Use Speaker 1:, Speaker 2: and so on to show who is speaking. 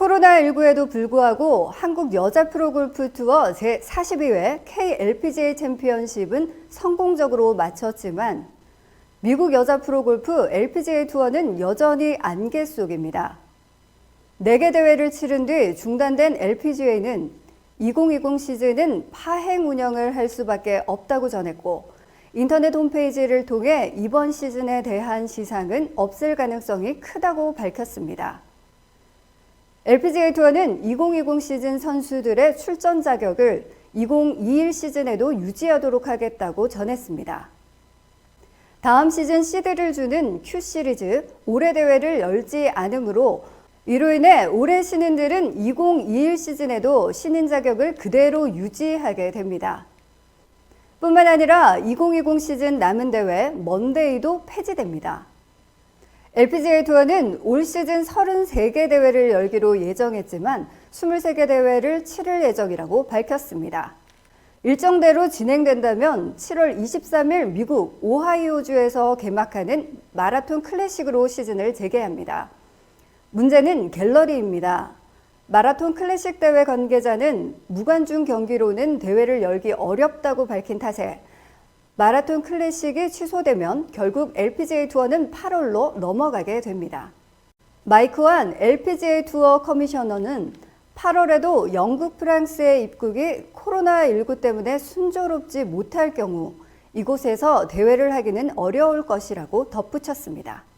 Speaker 1: 코로나19에도 불구하고 한국 여자 프로골프 투어 제42회 KLPGA 챔피언십은 성공적으로 마쳤지만 미국 여자 프로골프 LPGA 투어는 여전히 안개 속입니다. 4개 대회를 치른 뒤 중단된 LPGA는 2020 시즌은 파행 운영을 할 수밖에 없다고 전했고 인터넷 홈페이지를 통해 이번 시즌에 대한 시상은 없을 가능성이 크다고 밝혔습니다. LPGA 투어는 2020 시즌 선수들의 출전 자격을 2021 시즌에도 유지하도록 하겠다고 전했습니다. 다음 시즌 시드를 주는 Q 시리즈 올해 대회를 열지 않으므로 이로 인해 올해 신인들은 2021 시즌에도 신인 자격을 그대로 유지하게 됩니다. 뿐만 아니라 2020 시즌 남은 대회 먼데이도 폐지됩니다. LPGA 투어는 올 시즌 33개 대회를 열기로 예정했지만 23개 대회를 치를 예정이라고 밝혔습니다. 일정대로 진행된다면 7월 23일 미국 오하이오주에서 개막하는 마라톤 클래식으로 시즌을 재개합니다. 문제는 갤러리입니다. 마라톤 클래식 대회 관계자는 무관중 경기로는 대회를 열기 어렵다고 밝힌 탓에 마라톤 클래식이 취소되면 결국 LPGA 투어는 8월로 넘어가게 됩니다. 마이크 완 LPGA 투어 커미셔너는 8월에도 영국 프랑스의 입국이 코로나19 때문에 순조롭지 못할 경우 이곳에서 대회를 하기는 어려울 것이라고 덧붙였습니다.